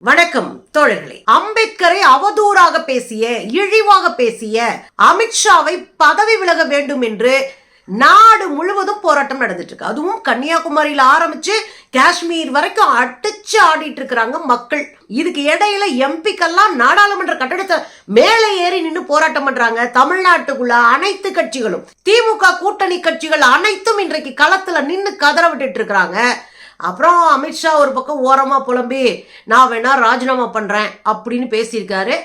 வணக்கம் தோழர்களே. அம்பேத்கரை அவதூறாக பேசிய இழிவாக பேசிய அமித்ஷாவை பதவி விலக வேண்டும் என்று நாடு முழுவதும் போராட்டம் நடந்துட்டு இருக்கு அதுவும் கன்னியாகுமரியில ஆரம்பிச்சு காஷ்மீர் வரைக்கும் அடிச்சு ஆடிட்டு இருக்கிறாங்க மக்கள். இதுக்கு இடையில எம்பிக்கெல்லாம் நாடாளுமன்ற கட்டடத்தை மேலே ஏறி நின்று போராட்டம் பண்றாங்க. தமிழ்நாட்டுக்குள்ள அனைத்து கட்சிகளும். திமுக கூட்டணி கட்சிகள் அனைத்தும் இன்றைக்கு களத்துல நின்று கதற விட்டுட்டு இருக்கிறாங்க அப்புறம் அமித்ஷா ஒரு பக்கம் ஓரமாக புலம்பி நான் வேணா ராஜினாமா பண்ணுறேன் அப்படின்னு பேசியிருக்காரு.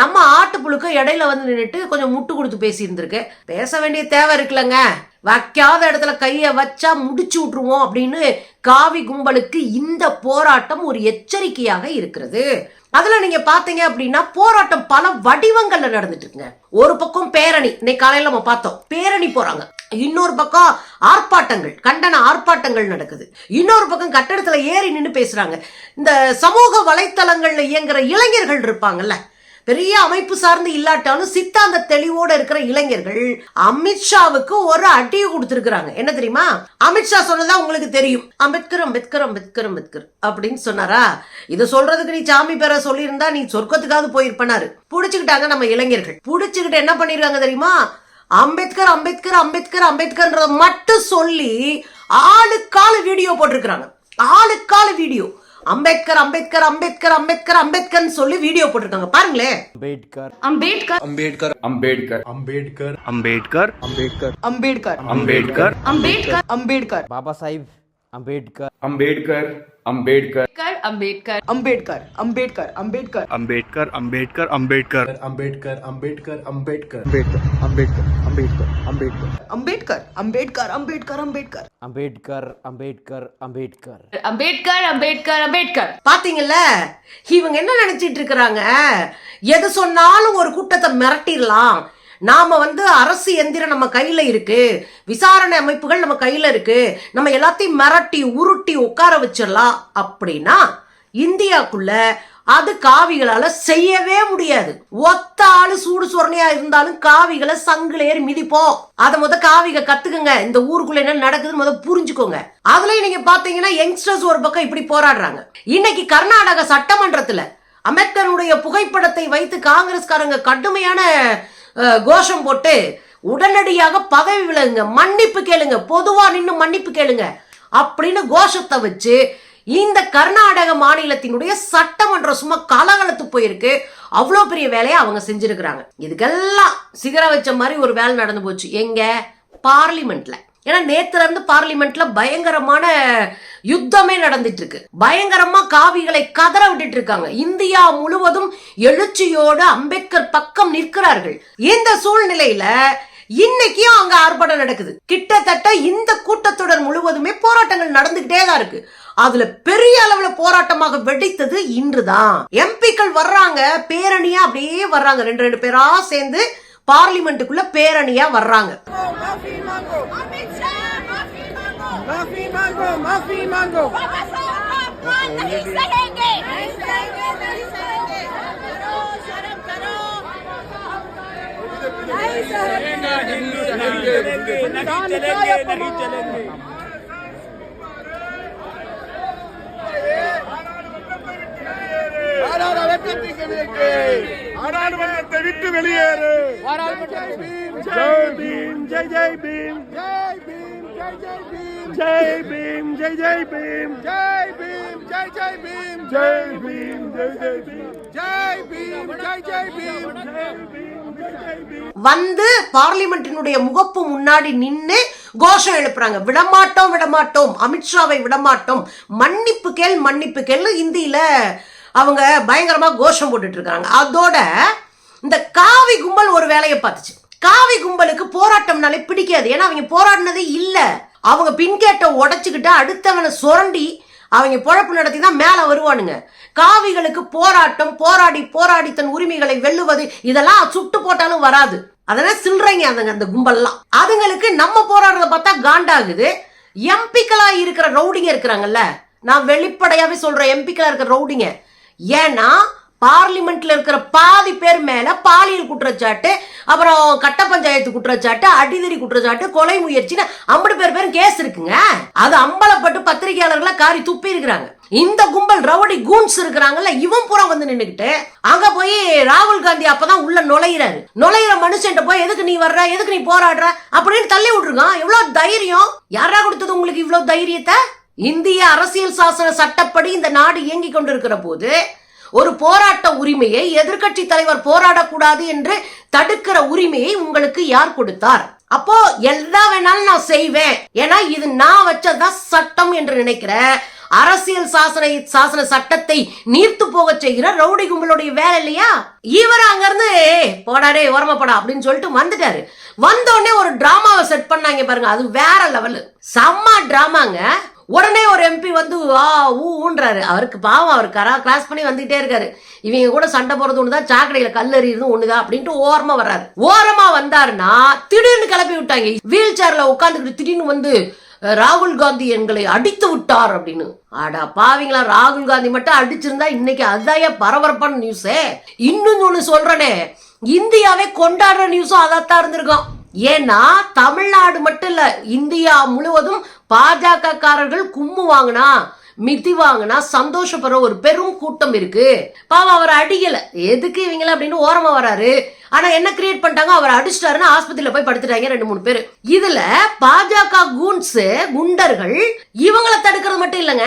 நம்ம ஆட்டுப்புழுக்க இடையில வந்து நின்றுட்டு கொஞ்சம் முட்டு கொடுத்து பேசியிருந்திருக்கு. பேச வேண்டிய தேவை இருக்குல்லங்க. வைக்காத இடத்துல கையை வச்சா முடிச்சு விட்டுருவோம் அப்படின்னு காவி கும்பலுக்கு இந்த போராட்டம் ஒரு எச்சரிக்கையாக இருக்கிறது. அதுல நீங்க பாத்தீங்க அப்படின்னா போராட்டம் பல வடிவங்கள்ல நடந்துட்டு இருக்குங்க ஒரு பக்கம் பேரணி இன்னைக்கு காலையில நம்ம பார்த்தோம். பேரணி போறாங்க. இன்னொரு பக்கம் ஆர்ப்பாட்டங்கள் கண்டன ஆர்ப்பாட்டங்கள் நடக்குது. இன்னொரு பக்கம் கட்டடத்துல ஏறி நின்று பேசுறாங்க. இந்த சமூக வலைத்தளங்கள்ல இயங்குற இளைஞர்கள் இருப்பாங்கல்ல பெரிய அமைப்பு சார்ந்து இல்லாட்டாலும் சித்தாந்த தெளிவோட இருக்கிற இளைஞர்கள் அமித்ஷாவுக்கு ஒரு அடியை கொடுத்திருக்கிறாங்க. என்ன தெரியுமா? அமித்ஷா சொன்னதா உங்களுக்கு தெரியும். அம்பேத்கர் அம்பேத்கர் அம்பேத்கர் அம்பேத்கர் அப்படின்னு சொன்னாரா? இதை சொல்றதுக்கு நீ சாமி பேர சொல்லியிருந்தா நீ சொர்க்கத்துக்காவது போயிருப்பனாரு. புடிச்சுக்கிட்டாங்க நம்ம இளைஞர்கள். புடிச்சுக்கிட்டு என்ன பண்ணிருக்காங்க தெரியுமா? அம்பேத்கர் அம்பேத்கர் அம்பேத்கர் அம்பேத்கர்ன்றத மட்டும் சொல்லி ஆளுக்கால வீடியோ போட்டிருக்கிறாங்க ஆளுக்கால வீடியோ அம்பேத்கர் அம்பேத்கர் அம்பேத்கர் அம்பேத்கர் அம்பேத்கர் சொல்லி வீடியோ போட்டிருக்காங்க பாருங்களேன் அம்பேத்கர் அம்பேத்கர் அம்பேத்கர் அம்பேத்கர் அம்பேத்கர் அம்பேத்கர் அம்பேத்கர் அம்பேத்கர் அம்பேத்கர் அம்பேத்கர் அம்பேத்கர் பாபா சாஹிப் அம்பேத்கர் அம்பேத்கர் அம்பேத்கர் அம்பேத்கர் அம்பேத்கர் அம்பேத்கர் அம்பேத்கர் அம்பேத்கர் அம்பேத்கர் அம்பேத்கர் அம்பேத்கர் அம்பேத்கர் அம்பேத்கர் அம்பேத்கர் அம்பேத்கர் அம்பேத்கர் அம்பேத்கர். அம்பேத்கர் அம்பேத்கர் அம்பேத்கர் அம்பேத்கர். அம்பேத்கர் அம்பேத்கர் அம்பேத்கர். அம்பேத்கர் அம்பேத்கர் அம்பேத்கர். பாத்தீங்கல்ல இவங்க என்ன நினைச்சிட்டு இருக்கிறாங்க? எது சொன்னாலும் ஒரு கூட்டத்தை மிரட்டிடலாம். நாம வந்து அரசு எந்திரம் நம்ம கையில இருக்கு. விசாரணை அமைப்புகள் நம்ம கையில இருக்கு. நம்ம எல்லாத்தையும் மிரட்டி உருட்டி உட்கார வச்சிடலாம். அப்படின்னா இந்தியாக்குள்ள அது காவிகளால செய்யவே முடியாது. ஒத்த ஆளு சூடு சொரணையா இருந்தாலும் காவிகளை சங்குல ஏறி மிதிப்போம். அதை முத காவிக கத்துக்குங்க. இந்த ஊருக்குள்ள என்ன நடக்குதுன்னு முத புரிஞ்சுக்கோங்க. அதுலயும் நீங்க பாத்தீங்கன்னா யங்ஸ்டர்ஸ் ஒரு பக்கம் இப்படி போராடுறாங்க. இன்னைக்கு கர்நாடக சட்டமன்றத்துல அம்பேத்கருடைய புகைப்படத்தை வைத்து காங்கிரஸ்காரங்க கடுமையான கோஷம் போட்டு உடனடியாக பதவி விலகுங்க. மன்னிப்பு கேளுங்க. பொதுவா நின்று மன்னிப்பு கேளுங்க. அப்படின்னு கோஷத்தை வச்சு இந்த கர்நாடக மாநிலத்தினுடைய சட்டமன்றம் சும்மா கலகலத்து போயிருக்கு. அவ்வளோ பெரிய வேலையை அவங்க செஞ்சிருக்கிறாங்க. இதுக்கெல்லாம் சிகரம் வச்ச மாதிரி ஒரு வேலை நடந்து போச்சு. எங்க? பார்லிமெண்ட்ல. ஏன்னா நேத்துல இருந்து பார்லிமெண்ட்ல பயங்கரமான யுத்தமே நடந்துட்டு இருக்கு பயங்கரமா காவிகளை கதற விட்டுட்டு இருக்காங்க இந்தியா முழுவதும் எழுச்சியோடு அம்பேத்கர் பக்கம் நிற்கிறார்கள். இந்த சூழ்நிலையில இன்னைக்கும் அங்க ஆர்ப்பாட்டம் நடக்குது. கிட்டத்தட்ட இந்த கூட்டத்தொடர் முழுவதுமே போராட்டங்கள் நடந்துகிட்டே தான் இருக்கு. அதுல பெரிய அளவுல போராட்டமாக வெடித்தது இன்றுதான் எம்பிக்கள் வர்றாங்க பேரணியா அப்படியே வர்றாங்க ரெண்டு ரெண்டு பேரா சேர்ந்து பார்லிமெண்ட்டுக்குள்ள பேரணியா வர்றாங்க अमित शाह माफी मांगो கணக்கு நாடாளுமன்றத்தை விட்டு வெளியேறு. ஜெய் பீம் ஜெய் ஜெய் பீம் ஜெய் பீம் ஜெய் ஜெய் பீம் ஜெய் பீம். ஜெய் பீம் ஜெய் ஜெய் பீம். வந்து பார்லிமெண்டினுடைய முகப்பு முன்னாடி நின்று கோஷம் எழுப்புறாங்க. விடமாட்டோம் விடமாட்டோம். அமித்ஷாவை விடமாட்டோம். மன்னிப்பு கேள் மன்னிப்பு கேள் இந்தியில அவங்க பயங்கரமாக கோஷம் போட்டுட்டு இருக்காங்க. அதோட இந்த காவி கும்பல் ஒரு வேலையை பார்த்துச்சு. காவி கும்பலுக்கு போராட்டம்னாலே பிடிக்காது. ஏன்னா அவங்க போராடினதே இல்லை. அவங்க பின்கேட்டை உடச்சிக்கிட்டு அடுத்தவனை சுரண்டி அவங்க பொழப்பு நடத்தி தான் மேலே வருவானுங்க. காவிகளுக்கு போராட்டம் போராடி போராடி தன் உரிமைகளை வெல்லுவது இதெல்லாம் சுட்டு போட்டாலும் வராது. அதெல்லாம் சில்றீங்க அதுங்க அந்த கும்பல்லாம். அதுங்களுக்கு நம்ம போராடுறத பார்த்தா காண்டாகுது. எம்பிக்களா இருக்கிற ரவுடிங்க இருக்கிறாங்கல்ல. நான் வெளிப்படையாவே சொல்றேன் எம்பிக்களா இருக்கிற ரவுடிங்க. ஏன்னா பார்லிமெண்ட்ல இருக்கிற பாதி பேர் மேல பாலியல் குற்றச்சாட்டு அப்புறம் கட்ட பஞ்சாயத்து குற்றச்சாட்டு அடிதடி குற்றச்சாட்டு கொலை முயற்சின்னு ஐம்பது பேர் பேரும் கேஸ் இருக்குங்க. அது அம்பலப்பட்டு பத்திரிகையாளர்களை காரி துப்பி இருக்கிறாங்க. இந்த கும்பல் ரவுடி கூன்ஸ் இருக்கிறாங்கல்ல இவன் பூரா வந்து நின்னுக்கிட்டு அங்க போய் ராகுல் காந்தி அப்பதான் உள்ள நுழையிறாரு. நுழையிற மனுஷன்ட்ட போய் எதுக்கு நீ வர்ற? எதுக்கு நீ போராடுற? அப்படின்னு தள்ளி விட்டுருக்கான். எவ்வளவு தைரியம். யாரா கொடுத்தது உங்களுக்கு இவ்வளவு தைரியத்தை? இந்திய அரசியல் சாசன சட்டப்படி இந்த நாடு இயங்கிக் கொண்டிருக்கிற போது ஒரு போராட்ட உரிமையை எதிர்க்கட்சி தலைவர் போராடக்கூடாது என்று தடுக்கிற உரிமையை உங்களுக்கு யார் கொடுத்தார்? அப்போ எல்லா வேணாலும் நான் செய்வேன். ஏன்னா இது நான் வச்சதுதான் சட்டம் என்று நினைக்கிற அரசியல் சாசன சாசன சட்டத்தை நீர்த்து போக செய்கிற ரவுடி கும்பலுடைய வேலை இல்லையா? இவர் அங்க இருந்து போடாடே ஓரமாப்படா அப்படின்னு சொல்லிட்டு வந்துட்டாரு. வந்தோடனே ஒரு டிராமாவை செட் பண்ணாங்க பாருங்க. அது வேற லெவலு செம்ம டிராமாங்க உடனே ஒரு எம்பி வந்து ஆ ஊன்றாரு அவருக்கு பாவம் அவர் கரா கிராஸ் பண்ணி வந்துகிட்டே இருக்காரு. இவங்க கூட சண்டை போறது ஒண்ணுதான் சாக்கடையில கல்லறிறது ஒண்ணுதான் அப்படின்ட்டு ஓரமா வர்றாரு. ஓரமா வந்தாருன்னா திடீர்னு கிளப்பி விட்டாங்க. வீல் சேர்ல உட்காந்துக்கிட்டு திடீர்னு வந்து ராகுல் காந்தி எங்களை அடித்து விட்டார் அப்படின்னு. ஆடா பாவீங்களா ராகுல் காந்தி மட்டும் அடிச்சிருந்தா இன்னைக்கு அதான் பரபரப்பான நியூஸே இன்னும் ஒண்ணு சொல்றேனே இந்தியாவே கொண்டாடுற நியூஸும் அதாத்தான் இருந்திருக்கும். ஏன்னா தமிழ்நாடு மட்டும் இல்ல இந்தியா முழுவதும் பாஜக காரர்கள் கும்மு வாங்கினா மிதி வாங்கினா சந்தோஷப்படுற ஒரு பெரும் கூட்டம் இருக்கு. பாவம் அவர் அடிக்கல. எதுக்கு இவங்கள அப்படின்னு ஓரமா வராரு. ஆனா என்ன கிரியேட் பண்ணிட்டாங்க? அவர் அடிச்சிட்டாருன்னு ஆஸ்பத்திரியில போய் படுத்துட்டாங்க ரெண்டு மூணு பேர். இதுல பாஜக கூன்ஸ் குண்டர்கள் இவங்களை தடுக்கிறது மட்டும் இல்லைங்க.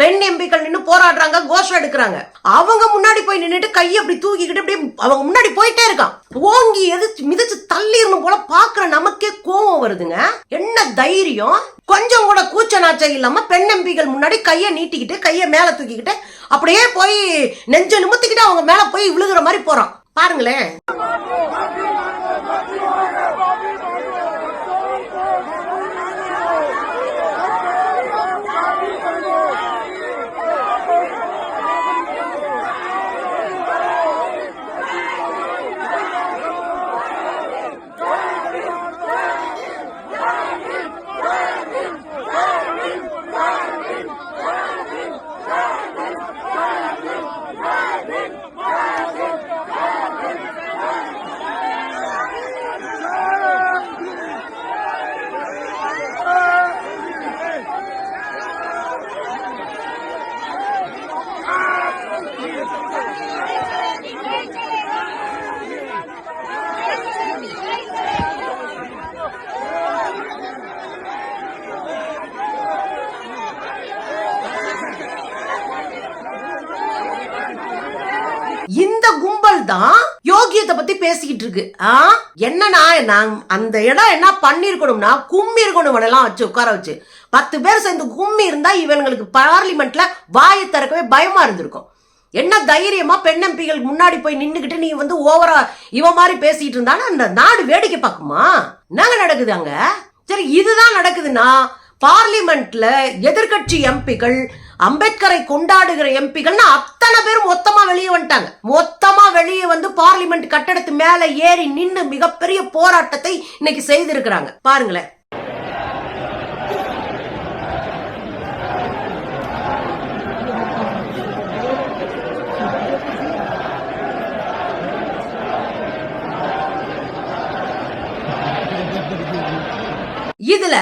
பெண் எம்பிக்கள் நின்று போராடுறாங்க கோஷம் எடுக்கிறாங்க. அவங்க முன்னாடி போய் நின்னுட்டு கையை அப்படி தூக்கிக்கிட்டு அப்படியே அவங்க முன்னாடி போயிட்டே இருக்கான். ஓங்கி எது மிதிச்சு தள்ளிடணும் போல பாக்குற நமக்கே கோவம் வருதுங்க. என்ன தைரியம்? கொஞ்சம் கூட கூச்ச நாச்சம் இல்லாம பெண் எம்பிகள் முன்னாடி கையை நீட்டிக்கிட்டு கையை மேல தூக்கிக்கிட்டு அப்படியே போய் நெஞ்ச நிமித்திக்கிட்டு அவங்க மேல போய் விழுகிற மாதிரி போறான். பாருங்களேன். பேசிக்கிட்டு இருக்கு. ஆ? என்னன்னா நான் அந்த இடம் என்ன பண்ணிருக்கணும்னா கும்மி இருக்கணும் இவனெல்லாம் வச்சு உட்கார வச்சு. பத்து பேர் சேர்ந்து கும்மி இருந்தா இவங்களுக்கு பார்லிமெண்ட்ல வாயை திறக்கவே பயமா இருந்திருக்கும். என்ன தைரியமா பெண் எம்பிகள் முன்னாடி போய் நின்னுக்கிட்டு நீ வந்து ஓவரா இவ மாதிரி பேசிட்டு இருந்தானா? அந்த நாடு வேடிக்கை பார்க்குமா? என்னங்க நடக்குது அங்க? சரி இதுதான் நடக்குதுன்னா பார்லிமெண்ட்ல எதிர்க்கட்சி எம்பிகள் அம்பேத்கரை கொண்டாடுகிற எம்பிகள்னு அத்தனை பேரும் மொத்தமா வெளியே வந்துட்டாங்க. மொத்தமா வெளியே வந்து பார்லிமெண்ட் கட்டடத்து மேல ஏறி நின்னு மிகப்பெரிய போராட்டத்தை இன்னைக்கு செய்திருக்கிறாங்க. பாருங்களேன். இதுல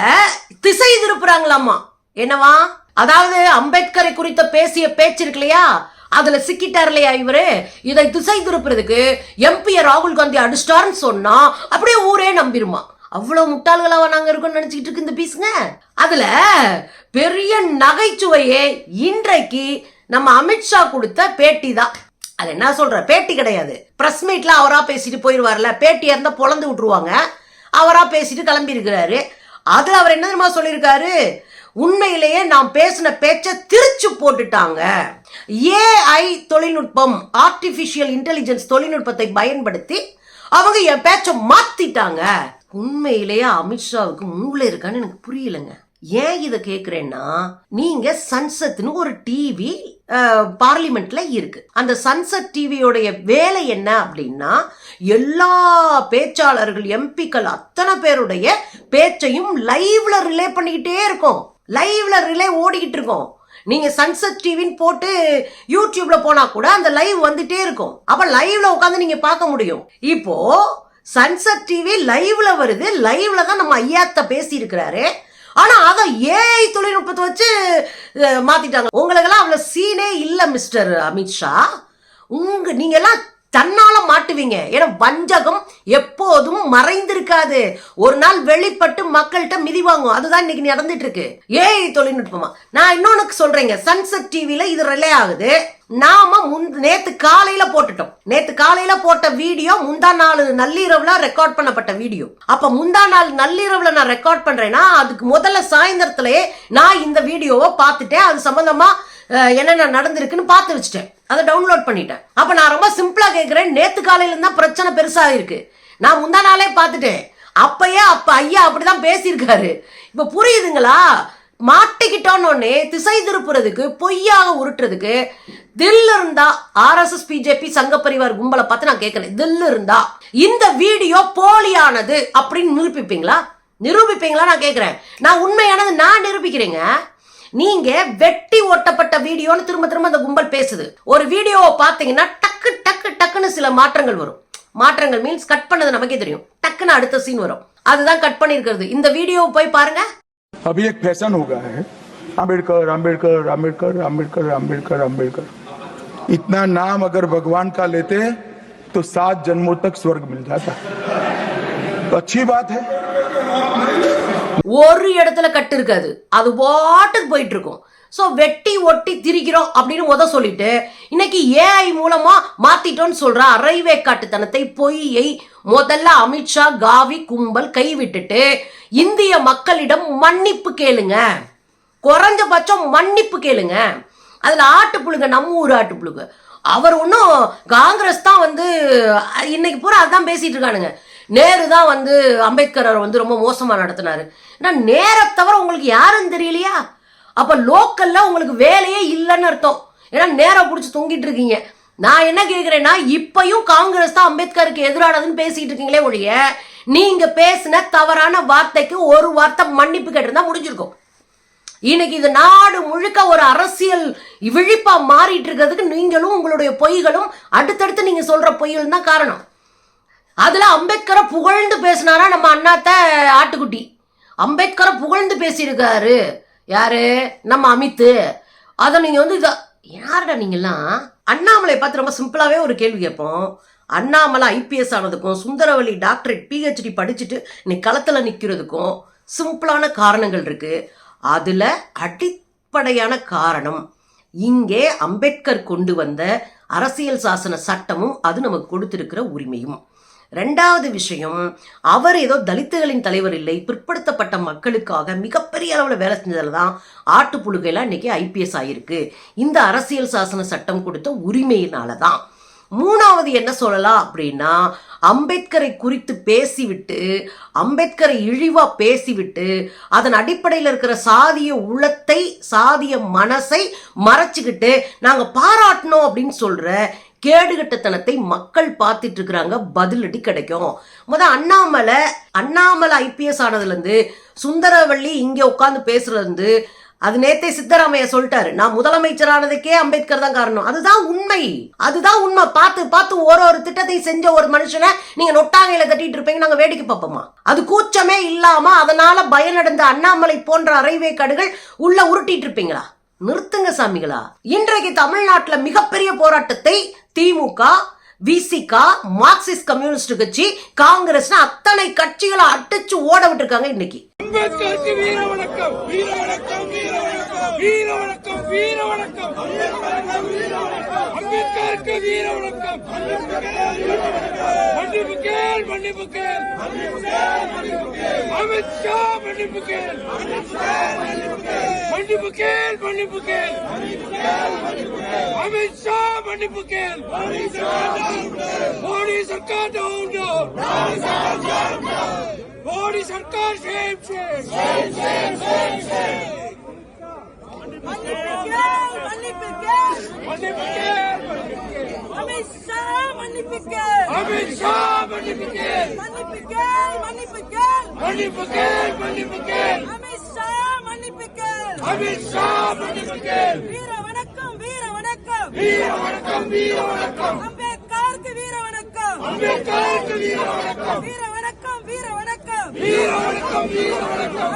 திசை திருப்புறாங்களாமா என்னவா? அதாவது அம்பேத்கரை குறித்த பேசிய பேச்சு இருக்கு இல்லையா? அதுல சிக்கிட்டார் இல்லையா இவரு? இதை திசை திருப்புறதுக்கு எம்பி ராகுல் காந்தி அடிச்சிட்டாருன்னு சொன்னா அப்படியே ஊரே நம்பிருமா? அவ்வளவு முட்டாள்களாவா நாங்க இருக்கோம்னு நினைச்சிட்டு இருக்கு இந்த பீஸுங்க? அதுல பெரிய நகைச்சுவையே இன்றைக்கு நம்ம அமித்ஷா கொடுத்த பேட்டி தான். அது என்ன சொல்ற? பேட்டி கிடையாது. பிரஸ் மீட்ல அவரா பேசிட்டு போயிருவார்ல. பேட்டியா இருந்தா பொழந்து விட்டுருவாங்க. அவரா பேசிட்டு கிளம்பி இருக்கிறாரு அதுல அவர் என்ன தெரியுமா சொல்லியிருக்காரு? உண்மையிலேயே நாம் பேசின பேச்சை திருச்சு போட்டுட்டாங்க. ஏஐ தொழில்நுட்பம் ஆர்டிஃபிஷியல் இன்டெலிஜென்ஸ் தொழில்நுட்பத்தை பயன்படுத்தி அவங்க என் பேச்சை மாத்திட்டாங்க. உண்மையிலேயே அமித்ஷாவுக்கு மூளை இருக்கான்னு எனக்கு புரியலங்க. ஏன் இதை கேட்குறேன்னா நீங்க சன்சத்னு ஒரு டிவி பார்லிமெண்ட்ல இருக்கு. அந்த சன்செட் டிவியோடைய வேலை என்ன அப்படின்னா எல்லா பேச்சாளர்கள் எம்பிக்கள் அத்தனை பேருடைய பேச்சையும் லைவ்ல ரிலே பண்ணிக்கிட்டே இருக்கும். லைவ்ல ரிலே ஓடிக்கிட்டு இருக்கோம் நீங்க சன்செட் டிவின்னு போட்டு யூடியூப்ல போனா கூட அந்த லைவ் வந்துட்டே இருக்கும். அப்ப லைவ்ல உட்காந்து நீங்க பார்க்க முடியும். இப்போ சன்செட் டிவி லைவ்ல வருது. லைவ்ல தான் நம்ம ஐயாத்த பேசி இருக்கிறாரு ஆனா அதை ஏஐ தொழில்நுட்பத்தை வச்சு அஹ், மாத்திட்டாங்க. உங்களுக்கெல்லாம் அவ்வளவு சீனே இல்ல மிஸ்டர் அமித்ஷா. உங்க நீங்க எல்லாம் தன்னால மாட்டுவீங்க. ஏன்னா வஞ்சகம் எப்போதும் மறைந்திருக்காது. ஒரு நாள் வெளிப்பட்டு மக்கள்கிட்ட மிதி வாங்கும். அதுதான் இன்னைக்கு நடந்துட்டு இருக்கு ஏஐ தொழில்நுட்பமா? நான் இன்னொன்னு சொல்றேங்க. சன்செட் டிவில இது ரிலே ஆகுது. நாம முன் நேத்து காலையில போட்டுட்டோம். நேத்து காலையில போட்ட வீடியோ முந்தா நாள் நள்ளிரவுல ரெக்கார்ட் பண்ணப்பட்ட வீடியோ. அப்ப முந்தா நாள் நள்ளிரவுல நான் ரெக்கார்ட் பண்றேன்னா அதுக்கு முதல்ல சாயந்தரத்திலே நான் இந்த வீடியோவை பார்த்துட்டேன். அது சம்பந்தமா என்னென்ன நடந்திருக்குன்னு பார்த்து வச்சுட்டேன். அதை டவுன்லோட் பண்ணிட்டேன். அப்போ நான் ரொம்ப சிம்பிளாக கேட்குறேன் நேற்று காலையில தான் பிரச்சனை பெருசாக இருக்கு நான் முந்தா நாளே பார்த்துட்டேன். அப்பயே அப்போ ஐயா அப்படிதான் பேசியிருக்காரு. இப்போ புரியுதுங்களா? மாட்டிக்கிட்டோன்னு திசை திருப்புறதுக்கு பொய்யாக உருட்டுறதுக்கு தில் இருந்தா ஆர்எஸ்எஸ் பிஜேபி சங்க பரிவார் கும்பலை பார்த்து நான் கேட்கிறேன். தில் இருந்தா இந்த வீடியோ போலியானது அப்படின்னு நிரூபிப்பீங்களா? நிரூபிப்பீங்களா நான் கேட்கிறேன். நான் உண்மையானது நான் நிரூபிக்கிறேங்க. நீங்க வெட்டி ஒட்டப்பட்ட வீடியோன்னு திரும்ப திரும்ப அந்த கும்பல் பேசுது ஒரு வீடியோவை பார்த்தீங்கன்னா டக்கு டக்கு டக்குன்னு சில மாற்றங்கள் வரும் மாற்றங்கள் மீன்ஸ் கட் பண்ணது நமக்கே தெரியும் டக்குன்னு அடுத்த சீன் வரும் அதுதான் கட் பண்ணியிருக்கிறது இந்த வீடியோவை போய் பாருங்க अभी एक फैशन हो गया है अम्बेडकर अम्बेडकर अम्बेडकर अम्बेडकर अम्बेडकर अम्बेडकर इतना नाम अगर भगवान का लेते तो सात जन्मों तक स्वर्ग मिल जाता तो अच्छी बात है ஒரு இடத்துல கட்டு இருக்காது. அது பாட்டுக்கு போயிட்டு இருக்கும் ஸோ வெட்டி ஒட்டி திரிக்கிறோம் அப்படின்னு உத சொல்லிட்டு இன்னைக்கு ஏஐ மூலமா மாத்திட்டோம்னு சொல்ற அரைவே காட்டுத்தனத்தை பொய்யை முதல்ல அமித்ஷா காவி கும்பல் கைவிட்டுட்டு இந்திய மக்களிடம் மன்னிப்பு கேளுங்க. குறைஞ்சபட்சம் மன்னிப்பு கேளுங்க. அதுல ஆட்டு புழுங்க நம்ம ஊர் ஆட்டு புழுங்க அவர் ஒன்றும் காங்கிரஸ் தான் வந்து இன்னைக்கு பூரா அதான் பேசிட்டு இருக்கானுங்க. நேரு தான் வந்து அம்பேத்கர் வந்து ரொம்ப மோசமாக நடத்தினாரு. ஏன்னா நேரை தவிர உங்களுக்கு யாருன்னு தெரியலையா? அப்போ லோக்கலில் உங்களுக்கு வேலையே இல்லைன்னு அர்த்தம். ஏன்னா நேரம் பிடிச்சி தொங்கிட்டு இருக்கீங்க. நான் என்ன கேட்குறேன்னா இப்பயும் காங்கிரஸ் தான் அம்பேத்கருக்கு எதிரானதுன்னு பேசிகிட்டு இருக்கீங்களே ஒழிய நீங்கள் பேசின தவறான வார்த்தைக்கு ஒரு வார்த்தை மன்னிப்பு கேட்டிருந்தா முடிஞ்சிருக்கும். இன்னைக்கு இது நாடு முழுக்க ஒரு அரசியல் விழிப்பா மாறிட்டு இருக்கிறதுக்கு நீங்களும் உங்களுடைய பொய்களும் அடுத்தடுத்து நீங்க சொல்ற பொய்கள் தான் காரணம். அதில் அம்பேத்கரை புகழ்ந்து பேசினாரா நம்ம அண்ணாத்த ஆட்டுக்குட்டி. அம்பேத்கரை புகழ்ந்து பேசியிருக்காரு. யாரு? நம்ம அமித்து. அதை நீங்கள் வந்து இதை யாருடா நீங்கெல்லாம் அண்ணாமலை பார்த்து ரொம்ப சிம்பிளாகவே ஒரு கேள்வி கேட்போம். அண்ணாமலை ஐபிஎஸ் ஆனதுக்கும் சுந்தரவல்லி டாக்டரேட் பிஹெச்டி படிச்சுட்டு இன்னைக்கு களத்தில் நிற்கிறதுக்கும் சிம்பிளான காரணங்கள் இருக்குது அதில் அடிப்படையான காரணம் இங்கே அம்பேத்கர் கொண்டு வந்த அரசியல் சாசன சட்டமும் அது நமக்கு கொடுத்திருக்கிற உரிமையும். ரெண்டாவது விஷயம் அவர் ஏதோ தலித்துகளின் தலைவர் இல்லை பிற்படுத்தப்பட்ட மக்களுக்காக மிகப்பெரிய அளவில் வேலை செஞ்சதில் தான் ஆட்டுப்புழுகையெல்லாம் இன்னைக்கு ஐபிஎஸ் ஆகியிருக்கு இந்த அரசியல் சாசன சட்டம் கொடுத்த உரிமையினால தான். மூணாவது என்ன சொல்லலாம் அப்படின்னா அம்பேத்கரை குறித்து பேசிவிட்டு அம்பேத்கரை இழிவாக பேசிவிட்டு அதன் அடிப்படையில் இருக்கிற சாதிய உள்ளத்தை சாதிய மனசை மறைச்சிக்கிட்டு நாங்கள் பாராட்டணும் அப்படின்னு சொல்கிற கேடுகட்டத்தனத்தை மக்கள் பார்த்துட்டு இருக்கிறாங்க பதிலடி கிடைக்கும். முத அண்ணாமலை அண்ணாமலை ஐபிஎஸ் ஆனதுலேருந்து சுந்தரவள்ளி இங்கே உட்காந்து பேசுறதுலேருந்து அது நேத்தே சித்தராமையா சொல்லிட்டாரு. நான் முதலமைச்சரானதுக்கே அம்பேத்கர் தான் காரணம். அதுதான் உண்மை. அதுதான் உண்மை. பார்த்து பார்த்து ஒரு ஒரு திட்டத்தை செஞ்ச ஒரு மனுஷனை நீங்க நொட்டாங்கையில தட்டிட்டு இருப்பீங்க நாங்க வேடிக்கை பார்ப்போமா? அது கூச்சமே இல்லாம அதனால பயனடைந்த அண்ணாமலை போன்ற அரைவே கடுகள் உள்ள உருட்டிட்டு இருப்பீங்களா? நிறுத்துங்க சாமிகளா. இன்றைக்கு தமிழ்நாட்டுல மிகப்பெரிய போராட்டத்தை திமுக விசிகா மார்க்சிஸ்ட் கம்யூனிஸ்ட் கட்சி காங்கிரஸ் அத்தனை கட்சிகளை அடிச்சு ஓட விட்டுருக்காங்க இன்னைக்கு. வீர வணக்கம் வீர வணக்கம். அம்பேத்கருக்கு வீர வணக்கம். மன்னிப்பு கேள் மன்னிப்பு கேள். அமித்ஷா மன்னிப்பு கேள். மன்னிப்பு கேள் மன்னிப்பு கேள். அமித்ஷா மன்னிப்பு கேள். மோடி சர்க்கார் down down Modi Sarkar shame shame shame shame shame கேள் அமித் ஷா அமித்ஷா மன்னிப்பு கேள் மன்னிப்பு கேள் மன்னிப்பு கேள் மன்னிப்பு அமித்ஷா மன்னிப்பு வீர வணக்கம் வீர வணக்கம் வீர வணக்கம் வீர வணக்கம் அம்பேத்கருக்கு வீர வணக்கம் அம்பேத்கருக்கு வீர வணக்கம் வீர வணக்கம் வீர வணக்கம் வீர வணக்கம் வீர வணக்கம்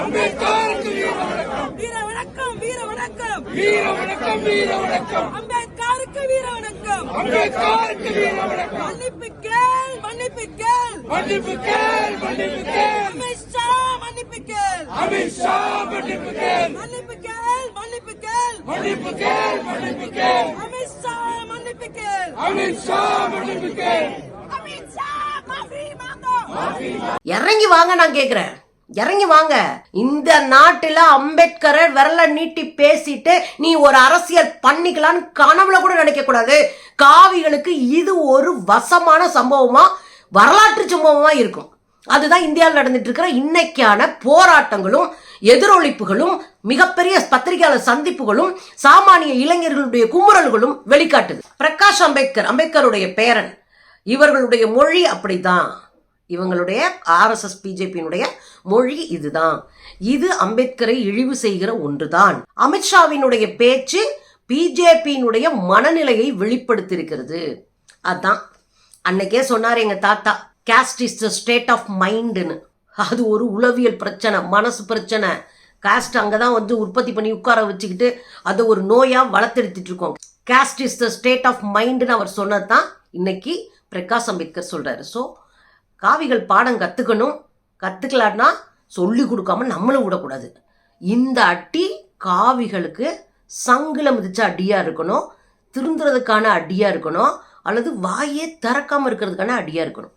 அம்பேத்கருக்கு வீர வணக்கம். வீர வணக்கம் வீர வணக்கம். வீர வணக்கம் வீர வணக்கம். அம்பேத்கருக்கு வீர வணக்கம். அம்பேத்கருக்கு வீர வணக்கம். மன்னிப்பு கேள் மன்னிப்பு கேள். மன்னிப்பு கேள் மன்னிப்பு கேள். அமித்ஷா மன்னிப்பு கேள். அமித்ஷா மன்னிப்பு கேள். மன்னிப்பு கேள் மன்னிப்பு கேள். மன்னிப்பு கேள் மன்னிப்பு கேள். அமித்ஷா மன்னிப்பு கேள். அமித்ஷா மன்னிப்பு கேள். அமித்ஷா மாஃபி மாங்கோ இறங்கி வாங்க நான் கேக்குறேன். இறங்கி வாங்க. இந்த நாட்டில் அம்பேத்கரை விரல நீட்டி பேசிட்டு நீ ஒரு அரசியல் பண்ணிக்கலான்னு கனவுல கூட நினைக்க கூடாது. காவிகளுக்கு இது ஒரு வசமான சம்பவமா வரலாற்று சம்பவமா இருக்கும். அதுதான் இந்தியாவில் நடந்துட்டு இருக்கிற இன்னைக்கான போராட்டங்களும் எதிரொலிப்புகளும் மிகப்பெரிய பத்திரிகையாளர் சந்திப்புகளும் சாமானிய இளைஞர்களுடைய குமுறல்களும் வெளிக்காட்டுது. பிரகாஷ் அம்பேத்கர் அம்பேத்கருடைய பேரன். இவர்களுடைய மொழி அப்படிதான் இவங்களுடைய ஆர்எஸ்எஸ் பிஜேபியினுடைய மொழி இதுதான். இது அம்பேத்கரை இழிவு செய்கிற ஒன்றுதான். அமித்ஷாவினுடைய பேச்சு பிஜேபியினுடைய மனநிலையை வெளிப்படுத்தியிருக்கிறது. அதான். அன்னைக்கே சொன்னார் எங்க தாத்தா caste is the state of மைண்டுன்னு அது ஒரு உளவியல் பிரச்சனை மனசு பிரச்சனை. காஸ்ட் அங்கே தான் வந்து உற்பத்தி பண்ணி உட்கார வச்சுக்கிட்டு அதை ஒரு நோயாக வளர்த்தெடுத்துட்டு இருக்கோம். Caste is the state of மைண்டுன்னு அவர் சொன்னது தான் இன்னைக்கு பிரகாஷ் அம்பேத்கர் சொல்கிறாரு ஸோ காவிகள் பாடம் கற்றுக்கணும் கற்றுக்கலான்னா சொல்லி கொடுக்காம நம்மளும் விடக்கூடாது. இந்த அடி காவிகளுக்கு சங்கில மிதிச்ச அடியாக இருக்கணும். திருந்துறதுக்கான அடியாக இருக்கணும். அல்லது வாயே திறக்காமல் இருக்கிறதுக்கான அடியாக இருக்கணும்.